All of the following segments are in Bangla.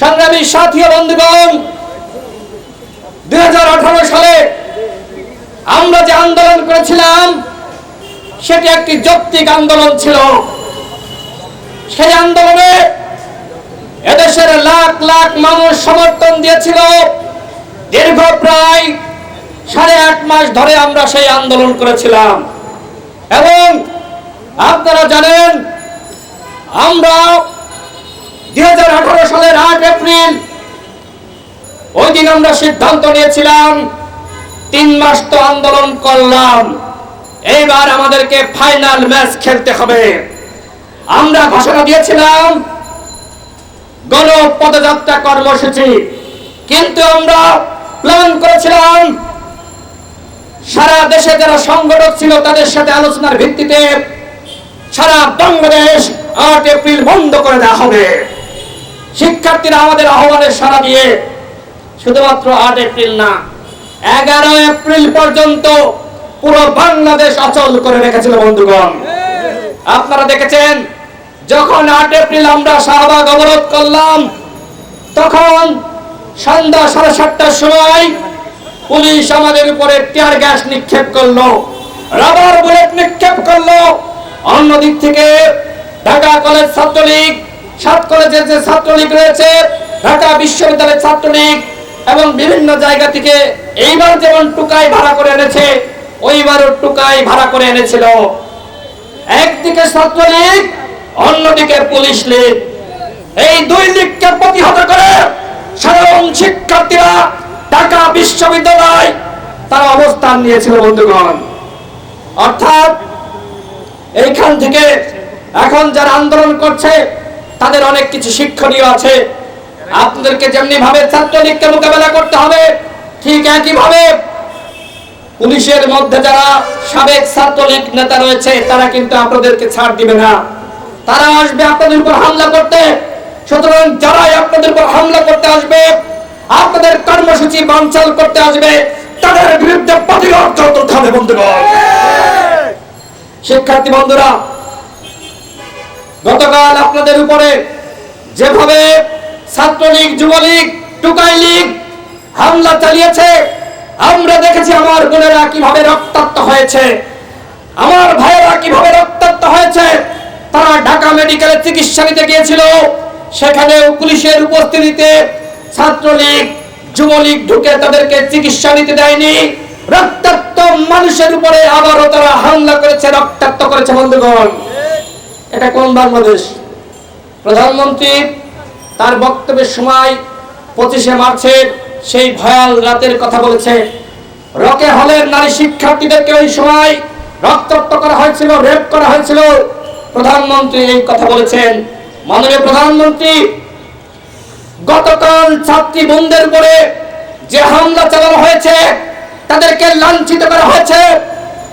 সংগ্রামী সাথী বন্ধুগণ দু হাজার আঠেরো সালে আমরা যে আন্দোলন করেছিলাম, সেটি একটি যৌক্তিক আন্দোলন ছিল। সেই আন্দোলনে এদেশের লাখ লাখ মানুষ সমর্থন দিয়েছিল। দীর্ঘ প্রায় সাড়ে আট মাস ধরে আমরা সেই আন্দোলন করেছিলাম। এবং আপনারা জানেন, আমরা দুই হাজার আঠারো সালের আট এপ্রিল, ওই দিন আমরা সিদ্ধান্ত নিয়েছিলাম, তিন মাস তো আন্দোলন করলাম, এইবার আমাদেরকে ফাইনাল ম্যাচ খেলতে হবে। আমরা ঘোষণা দিয়েছিলাম গণ পদযাত্রা কর্মসূচি, কিন্তু আমরা প্ল্যান করেছিলাম, সারা দেশে যারা সংগঠক ছিল তাদের সাথে আলোচনার ভিত্তিতে সারা বাংলাদেশ আট এপ্রিল বন্ধ করে দেওয়া হবে। শিক্ষার্থীরা আমাদের আহ্বানের সারা দিয়ে শুধুমাত্র আট এপ্রিল না, এগারো এপ্রিল পর্যন্ত পুরো বাংলাদেশ অচল করে রেখেছিল বন্ধুগণ। আপনারা দেখেছেন, যখন আট এপ্রিল আমরা শাহবাগ অবরোধ করলাম, তখন সন্ধ্যা সাড়ে সাতটার সময় পুলিশ আমাদের উপরে টিয়ার গ্যাস নিক্ষেপ করল, রাবার বুলেট নিক্ষেপ করল। অন্যদিক থেকে ঢাকা কলেজ ছাত্রলীগ সাত কলেজের যে ছাত্রলীগ রয়েছে, ঢাকা বিশ্ববিদ্যালয়ের ছাত্রলীগ এবং বিভিন্ন জায়গা থেকে এইবার যেমন টুকাই ভাড়া করে এনেছে, ওইবারও টুকাই ভাড়া করে এনেছিল। একদিকে ছাত্রলীগ, অন্যদিকে পুলিশ লীগ। এই দুই লীগকে প্রতিহত করে সাধারণ শিক্ষার্থীরা ঢাকা বিশ্ববিদ্যালয় তারা অবস্থান নিয়েছিল, বন্ধুগণ। অর্থাৎ এইখান থেকে এখন যারা আন্দোলন করছে তাদের অনেক কিছু শিক্ষণীয় আছে। আপনাদেরকে যেমনি ভাবে ছাত্রলীগকে মোকাবেলা করতে হবে, ঠিক একই ভাবে পুলিশের মধ্যে যারা সাবেক ছাত্রলীগ নেতা রয়েছে, তারা কিন্তু আপনাদেরকে ছাড় দিবে না। তারা আসবে আপনাদের উপর হামলা করতে। সুতরাং যারাই আপনাদের উপর হামলা করতে আসবে, আপনাদের কর্মসূচি বানচাল করতে আসবে, তাদের বিরুদ্ধে প্রতিরোধ করতে হবে বন্ধুগণ। শিক্ষার্থী বন্ধুরা আপনাদের উপরে যেভাবে ছাত্রলীগ, যুবলীগ, টুকাই লীগ হামলা চালিয়েছে, আমরা দেখেছি আমার বোনেরা কীভাবে রক্তাক্ত হয়েছে, আমার ভাইয়েরা কীভাবে রক্তাক্ত হয়েছে। তারা ঢাকা মেডিকেলে চিকিৎসা নিতে গিয়েছিল, সেখানেও পুলিশের উপস্থিতিতে ছাত্রলীগ, যুবলীগ ঢুকে তাদেরকে চিকিৎসা নিতে দেয়নি। রক্তাক্ত মানুষের উপরে আবারও তারা হামলা করেছে, রক্তাক্ত করেছে বন্ধুগণ। এটা কোন বাংলাদেশ? প্রধানমন্ত্রী তার বক্তব্যের সময় পঁচিশে মার্চের সেই ভয়াল রাতের কথা বলেছে। রকে হলের নারী শিক্ষার্থীদেরকে ওই সময় রক্তাক্ত করা হয়েছিল, রেপ করা হয়েছিল। প্রধানমন্ত্রী এই কথা বলেছেন। মাননীয় প্রধানমন্ত্রী, গতকাল ছাত্রী বোনদের উপরে যে হামলা চালানো হয়েছে, তাদেরকে লাঞ্ছিত করা হয়েছে।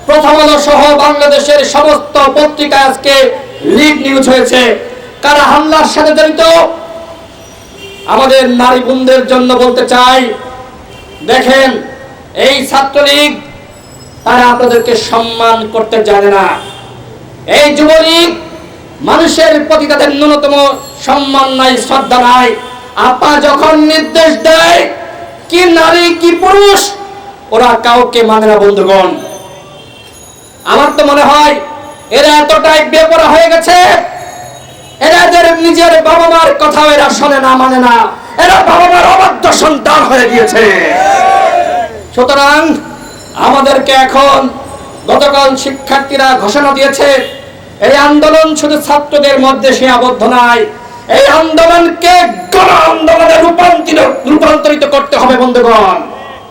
প্রথম আলো সহ বাংলাদেশের সমস্ত পত্রিকা আজকে লিড নিউজ হয়েছে। কারা হামলার সাথে জড়িত? আমাদের নারী বোনদের জন্য বলতে চাই, দেখেন, এই ছাত্রলীগ তারা আপনাদেরকে সম্মান করতে জানে না। এই যুবলীগ মানুষের প্রতি তাদের ন্যূনতম সম্মান নাই, শ্রদ্ধা নাই। আপা যখন নির্দেশ দেয়, কি নারী, কি পুরুষ, ওরা কাউকে মানে না, বন্ধুগণ। আমার তো মনে হয়, এরা এতটাই বেপরা হয়ে গেছে এরা এদের নিজের বাবা মার কথা এরা শোনে না মানে না। এরা বাবা মার অবাধ্য সন্তান হয়ে গিয়েছে। সুতরাং আমাদেরকে এখন গতকাল শিক্ষার্থীরা ঘোষণা দিয়েছে, এই আন্দোলন শুধু ছাত্রদের মধ্যে সে আবদ্ধ নাই এই আন্দোলনকে গণ আন্দোলনে রূপান্তরিত রূপান্তরিত করতে হবে, বন্ধুগণ।